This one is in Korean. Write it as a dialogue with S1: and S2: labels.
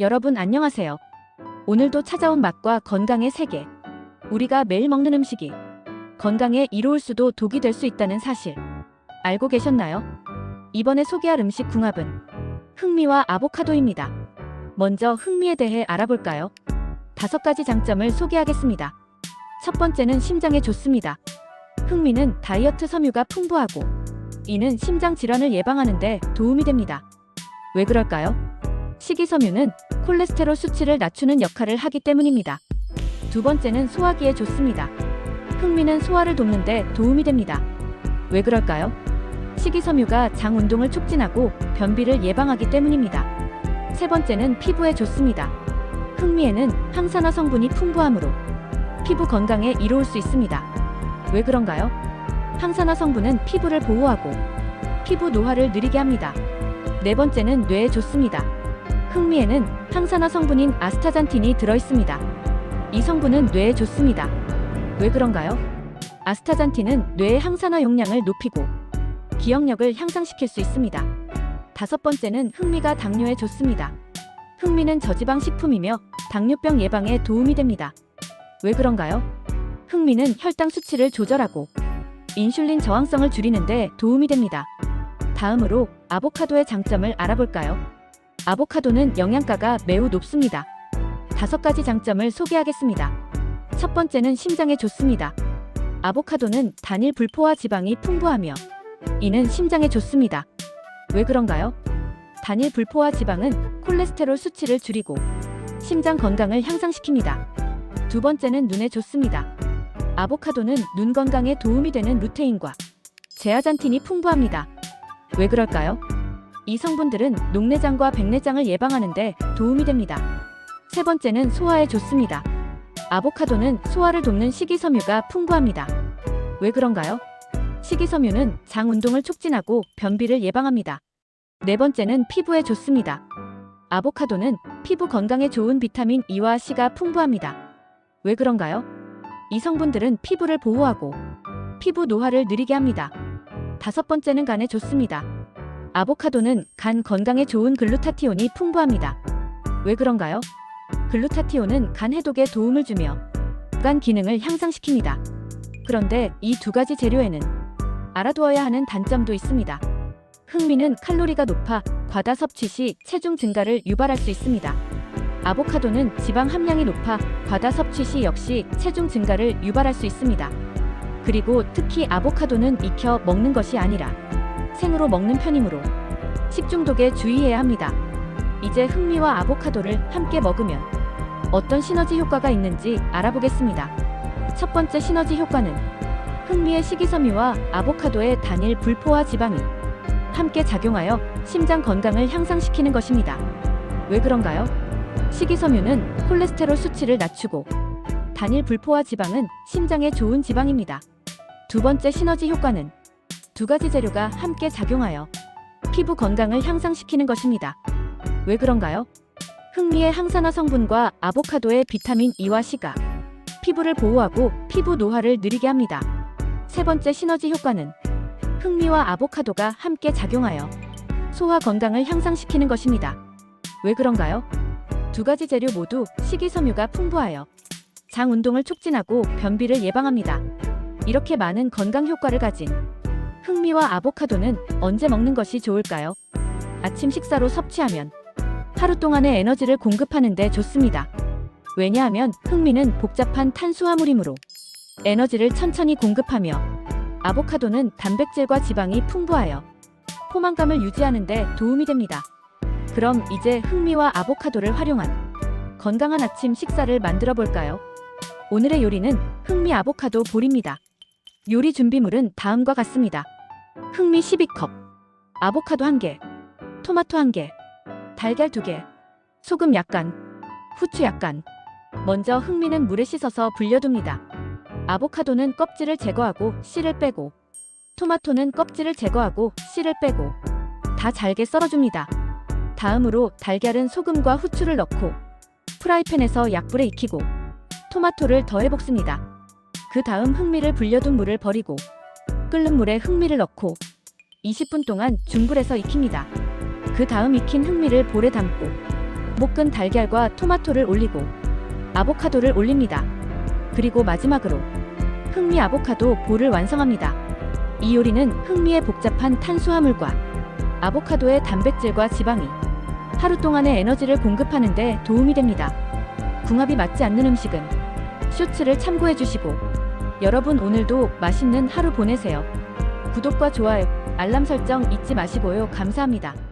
S1: 여러분 안녕하세요. 오늘도 찾아온 맛과 건강의 세계. 우리가 매일 먹는 음식이 건강에 이로울 수도 독이 될 수 있다는 사실 알고 계셨나요? 이번에 소개할 음식 궁합은 흑미와 아보카도입니다. 먼저 흑미에 대해 알아볼까요? 다섯 가지 장점을 소개하겠습니다. 첫 번째는 심장에 좋습니다. 흑미는 다이어트 섬유가 풍부하고 이는 심장 질환을 예방하는 데 도움이 됩니다. 왜 그럴까요? 식이섬유는 콜레스테롤 수치를 낮추는 역할을 하기 때문입니다. 두 번째는 소화기에 좋습니다. 흑미는 소화를 돕는데 도움이 됩니다. 왜 그럴까요? 식이섬유가 장 운동을 촉진하고 변비를 예방하기 때문입니다. 세 번째는 피부에 좋습니다. 흑미에는 항산화 성분이 풍부하므로 피부 건강에 이로울 수 있습니다. 왜 그런가요? 항산화 성분은 피부를 보호하고 피부 노화를 느리게 합니다. 네 번째는 뇌에 좋습니다. 흑미에는 항산화 성분인 아스타잔틴이 들어있습니다. 이 성분은 뇌에 좋습니다. 왜 그런가요? 아스타잔틴은 뇌의 항산화 용량을 높이고 기억력을 향상시킬 수 있습니다. 다섯 번째는 흑미가 당뇨에 좋습니다. 흑미는 저지방 식품이며 당뇨병 예방에 도움이 됩니다. 왜 그런가요? 흑미는 혈당 수치를 조절하고 인슐린 저항성을 줄이는데 도움이 됩니다. 다음으로 아보카도의 장점을 알아볼까요? 아보카도는 영양가가 매우 높습니다. 다섯 가지 장점을 소개하겠습니다. 첫 번째는 심장에 좋습니다. 아보카도는 단일 불포화 지방이 풍부하며 이는 심장에 좋습니다. 왜 그런가요? 단일 불포화 지방은 콜레스테롤 수치를 줄이고 심장 건강을 향상시킵니다. 두 번째는 눈에 좋습니다. 아보카도는 눈 건강에 도움이 되는 루테인과 제아잔틴이 풍부합니다. 왜 그럴까요? 이 성분들은 녹내장과 백내장을 예방하는데 도움이 됩니다. 세 번째는 소화에 좋습니다. 아보카도는 소화를 돕는 식이섬유가 풍부합니다. 왜 그런가요? 식이섬유는 장 운동을 촉진하고 변비를 예방합니다. 네 번째는 피부에 좋습니다. 아보카도는 피부 건강에 좋은 비타민 E와 C가 풍부합니다. 왜 그런가요? 이 성분들은 피부를 보호하고 피부 노화를 느리게 합니다. 다섯 번째는 간에 좋습니다. 아보카도는 간 건강에 좋은 글루타티온이 풍부합니다. 왜 그런가요? 글루타티온은 간 해독에 도움을 주며 간 기능을 향상시킵니다. 그런데 이 두 가지 재료에는 알아두어야 하는 단점도 있습니다. 흑미는 칼로리가 높아 과다 섭취 시 체중 증가를 유발할 수 있습니다. 아보카도는 지방 함량이 높아 과다 섭취 시 역시 체중 증가를 유발할 수 있습니다. 그리고 특히 아보카도는 익혀 먹는 것이 아니라 생으로 먹는 편이므로 식중독에 주의해야 합니다. 이제 흑미와 아보카도를 함께 먹으면 어떤 시너지 효과가 있는지 알아보겠습니다. 첫 번째 시너지 효과는 흑미의 식이섬유와 아보카도의 단일 불포화 지방이 함께 작용하여 심장 건강을 향상시키는 것입니다. 왜 그런가요? 식이섬유는 콜레스테롤 수치를 낮추고 단일 불포화 지방은 심장에 좋은 지방입니다. 두 번째 시너지 효과는 두 가지 재료가 함께 작용하여 피부 건강을 향상시키는 것입니다. 왜 그런가요? 흑미의 항산화 성분과 아보카도의 비타민 E와 C가 피부를 보호하고 피부 노화를 느리게 합니다. 세 번째 시너지 효과는 흑미와 아보카도가 함께 작용하여 소화 건강을 향상시키는 것입니다. 왜 그런가요? 두 가지 재료 모두 식이섬유가 풍부하여 장 운동을 촉진하고 변비를 예방합니다. 이렇게 많은 건강 효과를 가진 흑미와 아보카도는 언제 먹는 것이 좋을까요? 아침 식사로 섭취하면 하루 동안의 에너지를 공급하는 데 좋습니다. 왜냐하면 흑미는 복잡한 탄수화물이므로 에너지를 천천히 공급하며 아보카도는 단백질과 지방이 풍부하여 포만감을 유지하는 데 도움이 됩니다. 그럼 이제 흑미와 아보카도를 활용한 건강한 아침 식사를 만들어 볼까요? 오늘의 요리는 흑미 아보카도 볼입니다. 요리 준비물은 다음과 같습니다. 흑미 12컵, 아보카도 1개, 토마토 1개, 달걀 2개, 소금 약간, 후추 약간. 먼저 흑미는 물에 씻어서 불려둡니다. 아보카도는 껍질을 제거하고 씨를 빼고, 토마토는 껍질을 제거하고 씨를 빼고, 다 잘게 썰어줍니다. 다음으로 달걀은 소금과 후추를 넣고, 프라이팬에서 약불에 익히고, 토마토를 더해 볶습니다. 그 다음 흑미를 불려둔 물을 버리고, 끓는 물에 흑미를 넣고, 20분 동안 중불에서 익힙니다. 그 다음 익힌 흑미를 볼에 담고 볶은 달걀과 토마토를 올리고 아보카도를 올립니다. 그리고 마지막으로 흑미 아보카도 볼을 완성합니다. 이 요리는 흑미의 복잡한 탄수화물과 아보카도의 단백질과 지방이 하루 동안의 에너지를 공급하는 데 도움이 됩니다. 궁합이 맞지 않는 음식은 쇼츠를 참고해 주시고 여러분 오늘도 맛있는 하루 보내세요. 구독과 좋아요, 알람 설정 잊지 마시고요. 감사합니다.